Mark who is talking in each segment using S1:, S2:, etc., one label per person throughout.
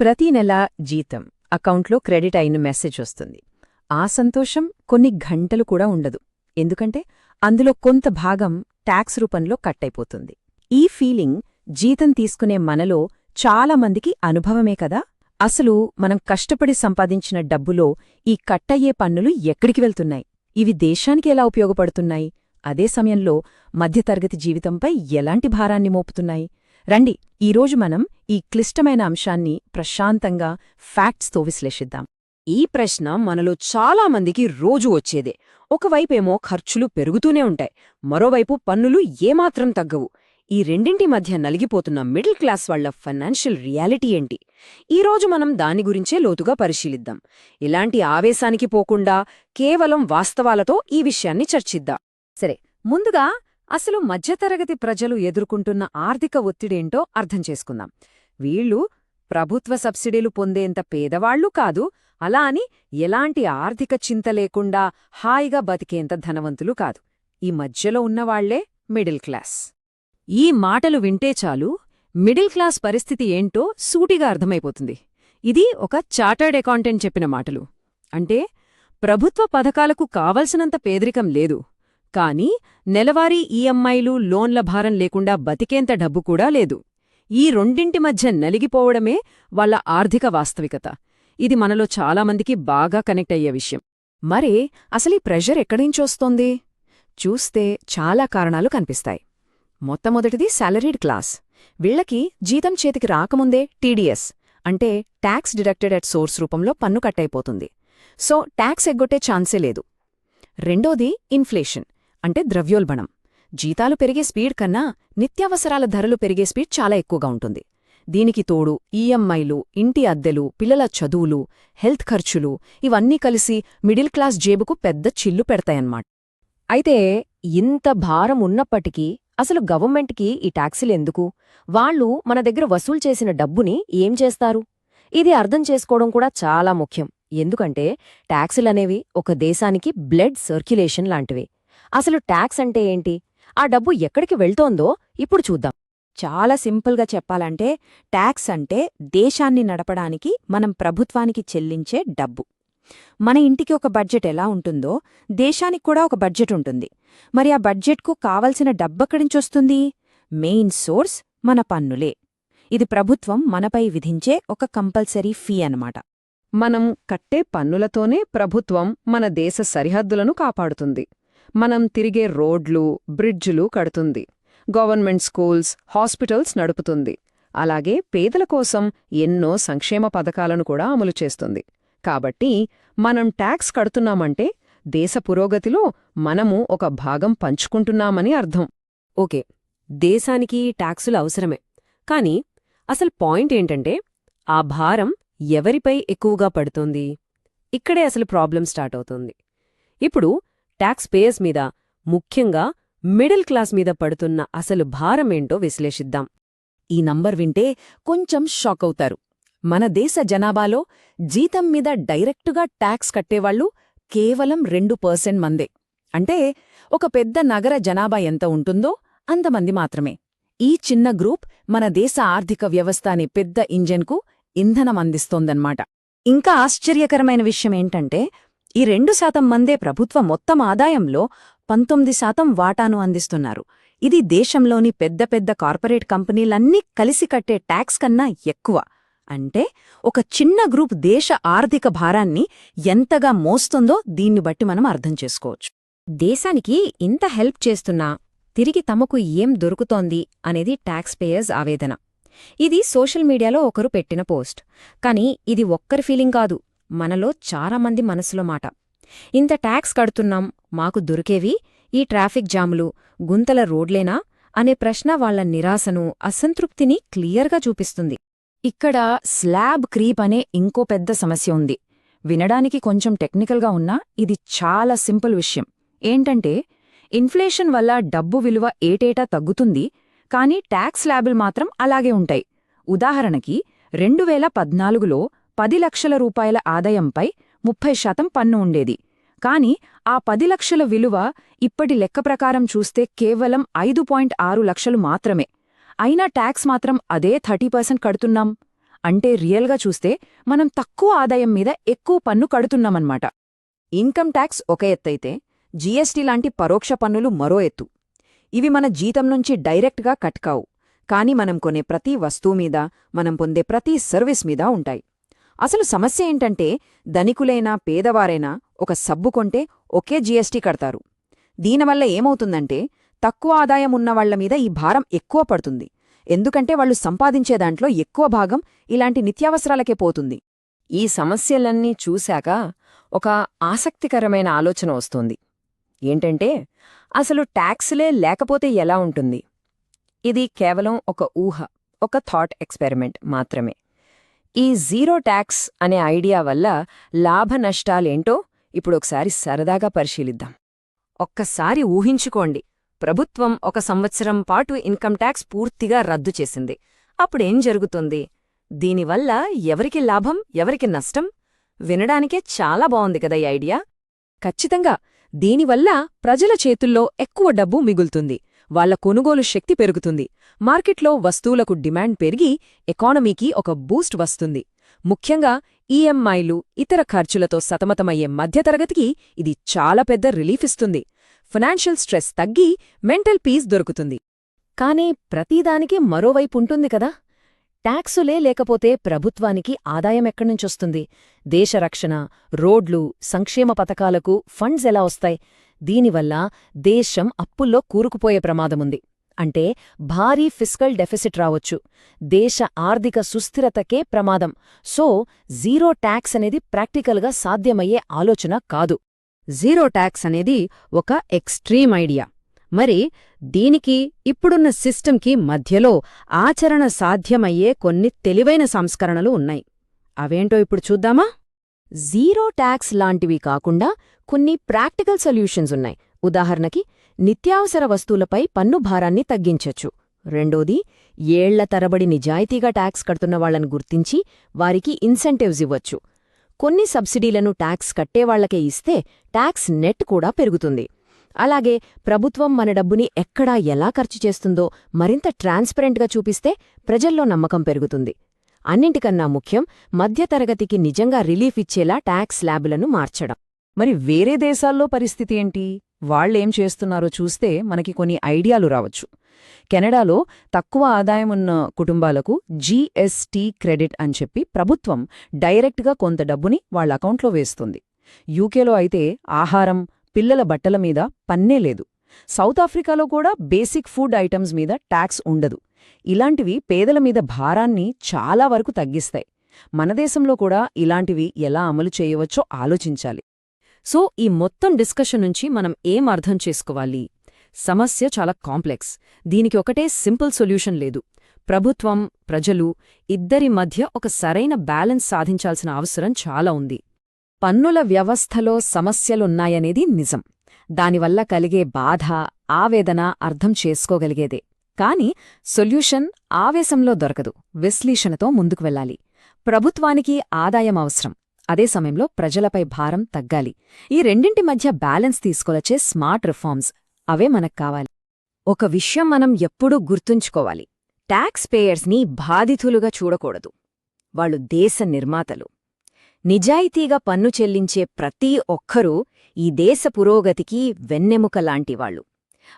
S1: ప్రతి నెల జీతం అకౌంట్లో క్రెడిట్ అయిన మెసేజ్ వస్తుంది. ఆ సంతోషం కొన్ని గంటలు కూడా ఉండదు. ఎందుకంటే అందులో కొంత భాగం ట్యాక్స్ రూపంలో కట్టయిపోతుంది. ఈ ఫీలింగ్ జీతం తీసుకునే మనలో చాలామందికి అనుభవమే కదా? అసలు మనం కష్టపడి సంపాదించిన డబ్బులో ఈ కట్టయ్యే పన్నులు ఎక్కడికి వెళ్తున్నాయి? ఇవి దేశానికి ఎలా ఉపయోగపడుతున్నాయి? అదే సమయంలో మధ్యతరగతి జీవితంపై ఎలాంటి భారాన్ని మోపుతున్నాయి? రండి ఈరోజు మనం ఈ క్లిష్టమైన అంశాన్ని ప్రశాంతంగా ఫ్యాక్ట్స్తో విశ్లేషిద్దాం.
S2: ఈ ప్రశ్న మనలో చాలా మందికి రోజు వచ్చేదే. ఒకవైపేమో ఖర్చులు పెరుగుతూనే ఉంటాయి. మరోవైపు పన్నులు ఏమాత్రం తగ్గవు. ఈ రెండింటి మధ్య నలిగిపోతున్న మిడిల్ క్లాస్ వాళ్ళ ఫైనాన్షియల్ రియాలిటీ ఏంటి? ఈరోజు మనం దాని గురించే లోతుగా పరిశీలిద్దాం. ఇలాంటి ఆవేశానికి పోకుండా కేవలం వాస్తవాలతో ఈ విషయాన్ని చర్చిద్దాం. సరే ముందుగా అసలు మధ్యతరగతి ప్రజలు ఎదుర్కొంటున్న ఆర్థిక ఒత్తిడేంటో అర్థం చేసుకుందాం. వీళ్ళు ప్రభుత్వ సబ్సిడీలు పొందేంత పేదవాళ్ళు కాదు అలా అని ఎలాంటి ఆర్థిక చింత లేకుండా హాయిగా బతికేంత ధనవంతులు కాదు. ఈ మధ్యలో ఉన్నవాళ్ళే మిడిల్ క్లాస్. ఈ మాటలు వింటే చాలు మిడిల్ క్లాస్ పరిస్థితి ఏంటో సూటిగా అర్థమైపోతుంది. ఇది ఒక చార్టర్డ్ అకౌంటెంట్ చెప్పిన మాటలు. అంటే ప్రభుత్వ పథకాలకు కావలసినంత పేదరికం లేదు. కానీ నెలవారీ ఈఎంఐలు లోన్ల భారం లేకుండా బతికేంత డబ్బు కూడా లేదు. ఈ రెండింటి మధ్య నలిగిపోవడమే వాళ్ళ ఆర్థిక వాస్తవికత. ఇది మనలో చాలామందికి బాగా కనెక్ట్ అయ్యే విషయం. మరే అసలీ ప్రెషర్ ఎక్కడించొస్తోంది చూస్తే చాలా కారణాలు కనిపిస్తాయి. మొట్టమొదటిది శాలరీడ్ క్లాస్. వీళ్ళకి జీతం చేతికి రాకముందే టీడీఎస్ అంటే ట్యాక్స్ డిడక్టెడ్ అట్ సోర్స్ రూపంలో పన్ను కట్టయిపోతుంది. సో ట్యాక్స్ ఎగ్గొట్టే ఛాన్సే లేదు. రెండోది ఇన్ఫ్లేషన్. అంటే ద్రవ్యోల్బణం. జీతాలు పెరిగే స్పీడ్ కన్నా నిత్యావసరాల ధరలు పెరిగే స్పీడ్ చాలా ఎక్కువగా ఉంటుంది. దీనికి తోడు ఈఎంఐలు ఇంటి అద్దెలు పిల్లల చదువులు హెల్త్ ఖర్చులు ఇవన్నీ కలిసి మిడిల్ క్లాస్ జేబుకు పెద్ద చిల్లు పెడతాయన్నమాట. అయితే ఇంత భారం ఉన్నప్పటికీ అసలు గవర్నమెంట్కి ఈ ట్యాక్సీలెందుకు వాళ్ళు మన దగ్గర వసూలు చేసిన డబ్బుని ఏం చేస్తారు? ఇది అర్థం చేసుకోవడం కూడా చాలా ముఖ్యం. ఎందుకంటే ట్యాక్సులనేవి ఒక దేశానికి బ్లడ్ సర్క్యులేషన్ లాంటివి. అసలు ట్యాక్స్ అంటే ఏంటి? ఆ డబ్బు ఎక్కడికి వెళ్తోందో ఇప్పుడు చూద్దాం.
S1: చాలా సింపుల్గా చెప్పాలంటే ట్యాక్స్ అంటే దేశాన్ని నడపడానికి మనం ప్రభుత్వానికి చెల్లించే డబ్బు. మన ఇంటికి ఒక బడ్జెట్ ఎలా ఉంటుందో దేశానికి కూడా ఒక బడ్జెట్ ఉంటుంది. మరి ఆ బడ్జెట్కు కావలసిన డబ్బక్కడించొస్తుంది మెయిన్ సోర్స్ మన పన్నులే. ఇది ప్రభుత్వం మనపై విధించే ఒక కంపల్సరీ ఫీ అనమాట
S2: మనం కట్టే పన్నులతోనే ప్రభుత్వం మన దేశ సరిహద్దులను కాపాడుతుంది. మనం తిరిగే రోడ్లు బ్రిడ్జులు కడుతుంది. గవర్నమెంట్ స్కూల్స్ హాస్పిటల్స్ నడుపుతుంది. అలాగే పేదల కోసం ఎన్నో సంక్షేమ పథకాలను కూడా అమలు చేస్తుంది. కాబట్టి మనం ట్యాక్స్ కడుతున్నామంటే దేశ పురోగతిలో మనము ఒక భాగం పంచుకుంటున్నామని అర్థం. ఓకే దేశానికి ట్యాక్సులు అవసరమే. కాని అసలు పాయింట్ ఏంటంటే ఆ భారం ఎవరిపై ఎక్కువగా పడుతోంది? ఇక్కడే అసలు ప్రాబ్లం స్టార్ట్ అవుతుంది. ఇప్పుడు ట్యాక్స్ పేయర్స్ మీద ముఖ్యంగా మిడిల్ క్లాస్ మీద పడుతున్న అసలు భారమేంటో విశ్లేషిద్దాం. ఈ నంబర్ వింటే కొంచెం షాక్ అవుతారు. మన దేశ జనాభాలో జీతం మీద డైరెక్టుగా ట్యాక్స్ కట్టేవాళ్ళు కేవలం రెండు పర్సెంట్ మందే. అంటే ఒక పెద్ద నగర జనాభా ఎంత ఉంటుందో అంతమంది మాత్రమే. ఈ చిన్న గ్రూప్ మన దేశ ఆర్థిక వ్యవస్థ అనే పెద్ద ఇంజన్కు ఇంధనం అందిస్తోందన్నమాట. ఇంకా ఆశ్చర్యకరమైన విషయమేంటంటే ఈ రెండు శాతం మందే ప్రభుత్వ మొత్తం ఆదాయంలో పంతొమ్మిది శాతం వాటాను అందిస్తున్నారు. ఇది దేశంలోని పెద్ద పెద్ద కార్పొరేట్ కంపెనీలన్నీ కలిసి కట్టే ట్యాక్స్ కన్నా ఎక్కువ. అంటే ఒక చిన్న గ్రూప్ దేశ ఆర్థిక భారాన్ని ఎంతగా మోస్తుందో దీన్ని బట్టి మనం అర్థం చేసుకోవచ్చు. దేశానికి ఇంత హెల్ప్ చేస్తున్నా తిరిగి తమకు ఏం దొరుకుతోంది అనేది ట్యాక్స్ పేయర్స్ ఆవేదన. ఇది సోషల్ మీడియాలో ఒకరు పెట్టిన పోస్ట్. కానీ ఇది ఒక్కరి ఫీలింగ్ కాదు. మనలో చాలామంది మనసులో మాట. ఇంత ట్యాక్స్ కడుతున్నాం మాకు దొరికేవి ఈ ట్రాఫిక్ జాములు గుంతల రోడ్లేనా? అనే ప్రశ్న వాళ్ళ నిరాశను అసంతృప్తిని క్లియర్గా చూపిస్తుంది. ఇక్కడ స్లాబ్ క్రీప్ అనే ఇంకో పెద్ద సమస్య ఉంది. వినడానికి కొంచెం టెక్నికల్గా ఉన్నా ఇది చాలా సింపుల్ విషయం. ఏంటంటే ఇన్ఫ్లేషన్ వల్ల డబ్బు విలువ ఏటేటా తగ్గుతుంది కానీ ట్యాక్స్ స్లాబులు మాత్రం అలాగే ఉంటాయి. ఉదాహరణకి రెండు వేల పద్నాలుగులో పది లక్షల రూపాయల ఆదాయంపై ముప్పై శాతం పన్ను ఉండేది. కాని ఆ పది లక్షల విలువ ఇప్పటి లెక్క ప్రకారం చూస్తే కేవలం ఐదు పాయింట్ ఆరు లక్షలు మాత్రమే. అయినా ట్యాక్స్ మాత్రం అదే థర్టీ పర్సెంట్ కడుతున్నాం.
S1: అంటే రియల్గా చూస్తే మనం తక్కువ ఆదాయం మీద ఎక్కువ పన్ను కడుతున్నామన్నమాట. ఇన్కమ్ ట్యాక్స్ ఒక ఎత్తైతే జీఎస్టీ లాంటి పరోక్ష పన్నులు మరో ఎత్తు. ఇవి మన జీతం నుంచి డైరెక్ట్గా కట్ కావు. కానీ మనం కొనే ప్రతి వస్తువు మీద మనం పొందే ప్రతి సర్వీస్ మీద ఉంటాయి. అసలు సమస్య ఏంటంటే ధనికులైనా పేదవారైనా ఒక సబ్బు కొంటే ఒకే జీఎస్టీ కడతారు. దీనివల్ల ఏమవుతుందంటే తక్కువ ఆదాయం ఉన్నవాళ్ళ మీద ఈ భారం ఎక్కువ పడుతుంది. ఎందుకంటే వాళ్ళు సంపాదించే దాంట్లో ఎక్కువ భాగం ఇలాంటి నిత్యావసరాలకే పోతుంది.
S2: ఈ సమస్యలన్నీ చూశాక ఒక ఆసక్తికరమైన ఆలోచన వస్తోంది. ఏంటంటే అసలు ట్యాక్స్లే లేకపోతే ఎలా ఉంటుంది? ఇది కేవలం ఒక ఊహ ఒక థాట్ ఎక్స్పెరిమెంట్ మాత్రమే. ఈ జీరో ట్యాక్స్ అనే ఐడియా వల్ల లాభ నష్టాలేంటో ఇప్పుడొకసారి సరదాగా పరిశీలిద్దాం.
S1: ఒక్కసారి ఊహించుకోండి. ప్రభుత్వం ఒక సంవత్సరం పాటు ఇన్కమ్ ట్యాక్స్ పూర్తిగా రద్దు చేసింది. అప్పుడేం జరుగుతుంది? దీనివల్ల ఎవరికి లాభం ఎవరికి నష్టం? వినడానికే చాలా బావుంది కదా ఈ ఐడియా. ఖచ్చితంగా దీనివల్ల ప్రజల చేతుల్లో ఎక్కువ డబ్బు మిగులుతుంది. వాళ్ళ కొనుగోలు శక్తి పెరుగుతుంది. మార్కెట్లో వస్తువులకు డిమాండ్ పెరిగి ఎకానమీకి ఒక బూస్ట్ వస్తుంది. ముఖ్యంగా ఈఎంఐలు ఇతర ఖర్చులతో సతమతమయ్యే మధ్యతరగతికి ఇది చాలా పెద్ద రిలీఫ్ ఇస్తుంది. ఫినాన్షియల్ స్ట్రెస్ తగ్గి మెంటల్ పీస్ దొరుకుతుంది. కానీ ప్రతిదానికి మరోవైపు ఉంటుంది కదా? ట్యాక్సులే లేకపోతే ప్రభుత్వానికి ఆదాయం ఎక్కడ్నుంచొస్తుంది? దేశ రక్షణ రోడ్లు సంక్షేమ పథకాలకు ఫండ్స్ ఎలా వస్తాయి? దీనివల్ల దేశం అప్పుల్లో కూరుకుపోయే ప్రమాదముంది. అంటే భారీ ఫిస్కల్ డెఫిసిట్ రావచ్చు. దేశ ఆర్థిక సుస్థిరతకే ప్రమాదం. సో జీరో ట్యాక్స్ అనేది ప్రాక్టికల్గా సాధ్యమయ్యే ఆలోచన కాదు. జీరో ట్యాక్స్ అనేది ఒక ఎక్స్ట్రీమ్ ఐడియా. మరి దీనికి ఇప్పుడున్న సిస్టంకి మధ్యలో ఆచరణ సాధ్యమయ్యే కొన్ని తెలివైన సంస్కరణలు ఉన్నాయి. అవేంటో ఇప్పుడు చూద్దామా? జీరో ట్యాక్స్ లాంటివి కాకుండా కొన్ని ప్రాక్టికల్ సొల్యూషన్స్ ఉన్నాయి. ఉదాహరణకి నిత్యావసర వస్తువులపై పన్ను భారాన్ని తగ్గించొచ్చు. రెండోది ఏళ్ళ తరబడి నిజాయితీగా ట్యాక్స్ కడుతున్న వాళ్ళను గుర్తించి వారికి ఇన్సెంటివ్స్ ఇవ్వచ్చు. కొన్ని సబ్సిడీలను ట్యాక్స్ కట్టేవాళ్ళకే ఇస్తే ట్యాక్స్ నెట్ కూడా పెరుగుతుంది. అలాగే ప్రభుత్వం మన డబ్బుని ఎక్కడా ఎలా ఖర్చు చేస్తుందో మరింత ట్రాన్స్పరెంట్గా చూపిస్తే ప్రజల్లో నమ్మకం పెరుగుతుంది. అన్నింటికన్నా ముఖ్యం మధ్యతరగతికి నిజంగా రిలీఫ్ ఇచ్చేలా ట్యాక్స్ ల్యాబులను మార్చడం.
S3: మరి వేరే దేశాల్లో పరిస్థితి ఏంటి? వాళ్ళేం చేస్తున్నారో చూస్తే మనకి కొన్ని ఐడియాలు రావచ్చు. కెనడాలో తక్కువ ఆదాయమున్న కుటుంబాలకు జీఎస్టీ క్రెడిట్ అని చెప్పి ప్రభుత్వం డైరెక్ట్గా కొంత డబ్బుని వాళ్ళ అకౌంట్లో వేస్తుంది. యూకేలో అయితే ఆహారం పిల్లల బట్టల మీద పన్నే లేదు. సౌత్ ఆఫ్రికాలో కూడా బేసిక్ ఫుడ్ ఐటమ్స్ మీద ట్యాక్స్ ఉండదు. ఇలాంటివి పేదల మీద భారాన్ని చాలా వరకు తగ్గిస్తాయి. మన దేశంలో కూడా ఇలాంటివి ఎలా అమలు చేయవచ్చో ఆలోచించాలి.
S1: సో ఈ మొత్తం డిస్కషన్ నుంచి మనం ఏం అర్థం చేసుకోవాలి? సమస్య చాలా కాంప్లెక్స్. దీనికి ఒకటే సింపుల్ సొల్యూషన్ లేదు. ప్రభుత్వం ప్రజలు ఇద్దరి మధ్య ఒక సరైన బ్యాలెన్స్ సాధించాల్సిన అవసరం చాలా ఉంది. పన్నుల వ్యవస్థలో సమస్యలున్నాయనేది నిజం. దానివల్ల కలిగే బాధ ఆవేదన అర్థం చేసుకోగలిగేదే. కాని సొల్యూషన్ ఆవేశంలో దొరకదు విశ్లేషణతో ముందుకు వెళ్ళాలి. ప్రభుత్వానికి ఆదాయం అవసరం. అదే సమయంలో ప్రజలపై భారం తగ్గాలి. ఈ రెండింటి మధ్య బ్యాలెన్స్ తీసుకొలచే స్మార్ట్ రిఫార్మ్స్ అవే మనకు కావాలి. ఒక విషయం మనం ఎప్పుడూ గుర్తుంచుకోవాలి. ట్యాక్స్ పేయర్స్ని బాధితులుగా చూడకూడదు. వాళ్ళు దేశ నిర్మాతలు. నిజాయితీగా పన్ను చెల్లించే ప్రతి ఒక్కరూ ఈ దేశ పురోగతికి వెన్నెముక లాంటివాళ్ళు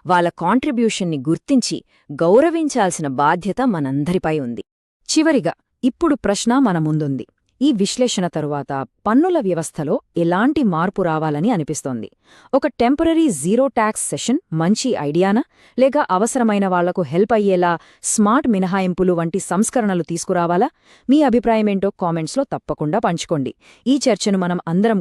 S1: వాళ్ళ కాంట్రిబ్యూషన్ని గుర్తించి గౌరవించాల్సిన బాధ్యత మనందరిపై ఉంది. చివరిగా ఇప్పుడు ప్రశ్న మన ముందుంది. ఈ విశ్లేషణ తరువాత పన్నుల వ్యవస్థలో ఎలాంటి మార్పు రావాలని అనిపిస్తోంది? ఒక టెంపరరీ జీరో ట్యాక్స్ సెషన్ మంచి ఐడియానా? లేక అవసరమైన వాళ్ళకు హెల్ప్ అయ్యేలా స్మార్ట్ మినహాయింపులు వంటి సంస్కరణలు తీసుకురావాలా? మీ అభిప్రాయమేంటో కామెంట్స్లో తప్పకుండా పంచుకోండి. ఈ చర్చను మనం అందరం